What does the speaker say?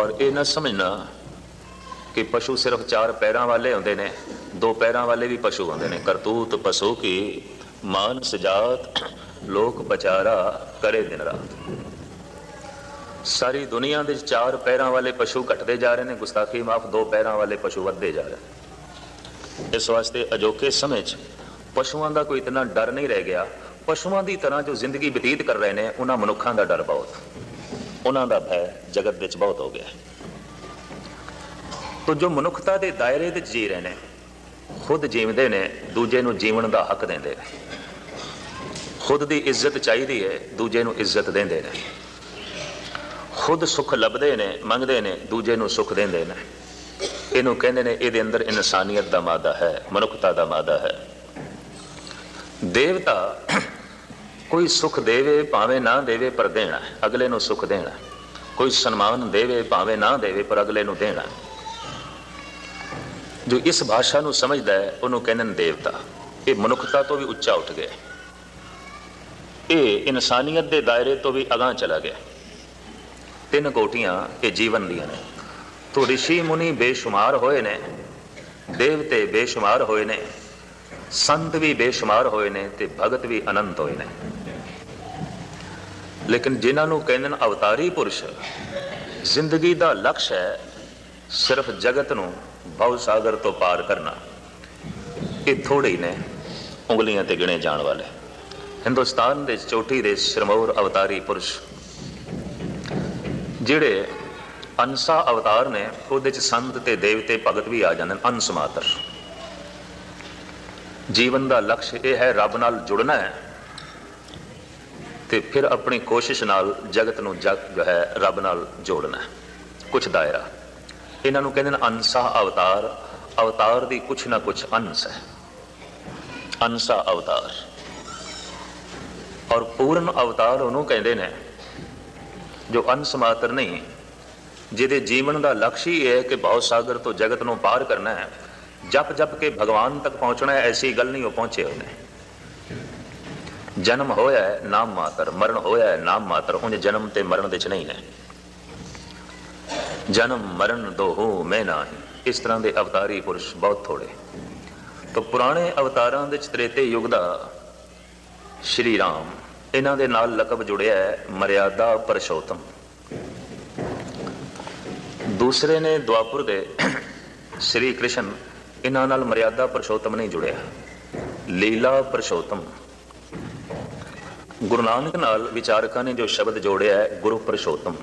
ਔਰ ਇਹ ਨਾ ਸਮਝਣਾ ਕਿ ਪਸ਼ੂ ਸਿਰਫ ਚਾਰ ਪੈਰਾਂ ਵਾਲੇ ਹੁੰਦੇ ਨੇ, ਦੋ ਪੈਰਾਂ ਵਾਲੇ ਵੀ ਪਸ਼ੂ ਹੁੰਦੇ ਨੇ। ਕਰਤੂਤ ਪਸ਼ੂ ਕੀ ਮਾਨ ਸਜਾਤ ਲੋਕ ਬਚਾਰਾ ਕਰੇ ਦਿਨ ਰਾਤ। ਸਾਰੀ ਦੁਨੀਆ ਦੇ ਚਾਰ ਪੈਰਾਂ ਵਾਲੇ ਪਸ਼ੂ ਘਟਦੇ ਜਾ ਰਹੇ ਨੇ। ਗੁਸਤਾਖੀ ਮਾਫ ਦੋ ਪੈਰਾਂ ਵਾਲੇ ਪਸ਼ੂ ਵੱਧਦੇ ਜਾ ਰਹੇ ਇਸ ਵਾਸਤੇ ਅਜੋਕੇ ਸਮੇਂ 'ਚ ਪਸ਼ੂਆਂ ਦਾ ਕੋਈ ਇਤਨਾ ਡਰ ਨਹੀਂ ਰਹਿ ਗਿਆ। ਪਸ਼ੂਆਂ ਦੀ ਤਰ੍ਹਾਂ ਜੋ ਜ਼ਿੰਦਗੀ ਬਤੀਤ ਕਰ ਰਹੇ ਨੇ, ਉਹਨਾਂ ਮਨੁੱਖਾਂ ਦਾ ਡਰ ਬਹੁਤ। ਉਹਨਾਂ ਦਾ ਭੈ ਜਗਤ ਵਿੱਚ ਬਹੁਤ ਹੋ ਗਿਆ ਤੋ ਜੋ ਮਨੁੱਖਤਾ ਦੇ ਦਾਇਰੇ ਵਿੱਚ ਜੀ ਰਹੇ ਨੇ, ਖੁਦ ਜੀਵਦੇ ਨੇ, ਦੂਜੇ ਨੂੰ ਜੀਵਨ ਦਾ ਹੱਕ ਦਿੰਦੇ ਨੇ। ਖੁਦ ਦੀ ਇੱਜ਼ਤ ਚਾਹੀਦੀ ਹੈ, ਦੂਜੇ ਨੂੰ ਇੱਜ਼ਤ ਦਿੰਦੇ ਨੇ। ਖੁਦ ਸੁੱਖ ਲੱਭਦੇ ਨੇ, ਮੰਗਦੇ ਨੇ, ਦੂਜੇ ਨੂੰ ਸੁੱਖ ਦਿੰਦੇ ਨੇ। ਇਹਨੂੰ ਕਹਿੰਦੇ ਨੇ, ਇਹਦੇ ਅੰਦਰ ਇਨਸਾਨੀਅਤ ਦਾ ਮਾਦਾ ਹੈ, ਮਨੁੱਖਤਾ ਦਾ ਮਾਦਾ ਹੈ। ਦੇਵਤਾ ਕੋਈ ਸੁੱਖ ਦੇਵੇ ਭਾਵੇਂ ਨਾ ਦੇਵੇ ਪਰ ਦੇਣਾ ਅਗਲੇ ਨੂੰ ਸੁੱਖ ਦੇਣਾ ਕੋਈ ਸਨਮਾਨ ਦੇਵੇ ਭਾਵੇਂ ਨਾ ਦੇਵੇ ਪਰ ਅਗਲੇ ਨੂੰ ਦੇਣਾ ਜੋ ਇਸ ਭਾਸ਼ਾ ਨੂੰ ਸਮਝਦਾ ਹੈ, ਉਹਨੂੰ ਕਹਿੰਦੇ ਨੇ ਦੇਵਤਾ। ਇਹ ਮਨੁੱਖਤਾ ਤੋਂ ਵੀ ਉੱਚਾ ਉੱਠ ਗਿਆ ਇਹ ਇਨਸਾਨੀਅਤ ਦੇ ਦਾਇਰੇ ਤੋਂ ਵੀ ਅਗਾਹ ਚਲਾ ਗਿਆ ਤਿੰਨ ਕੋਟੀਆਂ ਇਹ ਜੀਵਨ ਦੀਆਂ ਨੇ। ਤੋ ਰਿਸ਼ੀ ਮੁਨੀ ਬੇਸ਼ੁਮਾਰ ਹੋਏ ਨੇ। ਦੇਵਤੇ ਬੇਸ਼ੁਮਾਰ ਹੋਏ ਨੇ। ਸੰਤ ਵੀ ਬੇਸ਼ੁਮਾਰ ਹੋਏ ਨੇ ਤੇ ਭਗਤ ਵੀ ਅਨੰਤ ਹੋਏ ਨੇ। ਲੇਕਿਨ ਜਿਨ੍ਹਾਂ ਨੂੰ ਕਹਿੰਦੇ ਨੇ ਅਵਤਾਰੀ ਪੁਰਸ਼, ਜ਼ਿੰਦਗੀ ਦਾ ਲਕਸ਼ ਹੈ ਸਿਰਫ ਜਗਤ ਨੂੰ ਭਵ ਸਾਗਰ ਤੋਂ ਪਾਰ ਕਰਨਾ। ਇਹ ਥੋੜੇ ਹੀ ਨੇ ਉਂਗਲੀਆਂ ਤੇ ਗਿਣੇ ਜਾਣ ਵਾਲੇ। ਹਿੰਦੁਸਤਾਨ ਦੇ ਚੋਟੀ ਦੇ ਸ਼ਰਮੌਰ ਅਵਤਾਰੀ ਪੁਰਸ਼, ਜਿਹੜੇ ਅੰਸਾ ਅਵਤਾਰ ਨੇ, ਉਹਦੇ ਚ ਸੰਤ ਤੇ ਦੇਵਤੇ ਭਗਤ ਵੀ ਆ ਜਾਂਦੇ ਨੇ ਅੰਸਮਾਤਰ ਜੀਵਨ ਦਾ ਲਕਸ਼ ਇਹ ਹੈ, ਰੱਬ ਨਾਲ ਜੁੜਨਾ ਹੈ। ਤੇ ਫਿਰ ਆਪਣੀ ਕੋਸ਼ਿਸ਼ ਨਾਲ ਜਗਤ ਨੂੰ ਜਗ ਹੈ, ਰੱਬ ਨਾਲ ਜੋੜਨਾ ਕੁਛ ਦਾਇਰਾ। ਇਹਨਾਂ ਨੂੰ ਕਹਿੰਦੇ ਨੇ ਅੰਸਾ ਅਵਤਾਰ। ਅਵਤਾਰ ਦੀ ਕੁਛ ਨਾ ਕੁਛ ਅੰਸ ਹੈ। ਅੰਸਾ ਅਵਤਾਰ। ਔਰ ਪੂਰਨ ਅਵਤਾਰ ਉਹਨੂੰ ਕਹਿੰਦੇ ਨੇ, ਜੋ ਅੰਸ ਮਾਤਰ ਨਹੀਂ, ਜਿਹਦੇ ਜੀਵਨ ਦਾ ਲਕਸ਼ ਹੀ ਇਹ ਹੈ ਕਿ ਭਵ ਸਾਗਰ ਤੋਂ ਜਗਤ ਨੂੰ ਪਾਰ ਕਰਨਾ ਹੈ। ਜਪ ਜਪ ਕੇ ਭਗਵਾਨ ਤੱਕ ਪਹੁੰਚਣਾ ਹੈ, ਐਸੀ ਗੱਲ ਨਹੀਂ, ਉਹ ਪਹੁੰਚੇ ਉਹਨੇ ਜਨਮ ਹੋਇਆ ਹੈ, ਨਾਮ ਮਾਤਰ, ਮਰਨ ਹੋਇਆ ਹੈ, ਨਾਮ ਮਾਤਰ ਉਂਝ ਜਨਮ ਤੇ ਮਰਨ ਦੇ ਚ ਨਹੀਂ ਨੇ ਜਨਮ, ਮਰਨ, ਦੋਹੂ, ਮੈਂ ਨਾਹੀ, ਇਸ ਤਰ੍ਹਾਂ ਦੇ ਅਵਤਾਰੀ ਪੁਰਸ਼ ਬਹੁਤ ਥੋੜੇ। ਤਾਂ ਪੁਰਾਣੇ ਅਵਤਾਰਾਂ ਦੇ ਚ ਤ੍ਰੇਤੇ ਯੁੱਗ ਦਾ ਸ਼੍ਰੀ ਰਾਮ, ਇਹਨਾਂ ਦੇ ਨਾਲ ਲਕਬ ਜੁੜਿਆ ਹੈ, ਮਰਿਆਦਾ ਪਰਸ਼ੋਤਮ। ਦੂਸਰੇ ਨੇ ਦੁਆਪੁਰ ਦੇ ਸ਼੍ਰੀ ਕ੍ਰਿਸ਼ਨ ਇਹਨਾਂ ਨਾਲ ਮਰਿਆਦਾ ਪਰਸ਼ੋਤਮ ਨਹੀਂ ਜੁੜਿਆ। ਲੀਲਾ ਪਰਸ਼ੋਤਮ। ਗੁਰੂ ਨਾਨਕ ਨਾਲ ਵਿਚਾਰਕਾਂ ਨੇ ਜੋ ਸ਼ਬਦ ਜੋੜਿਆ ਹੈ, ਗੁਰੂ ਪਰਸ਼ੋਤਮ।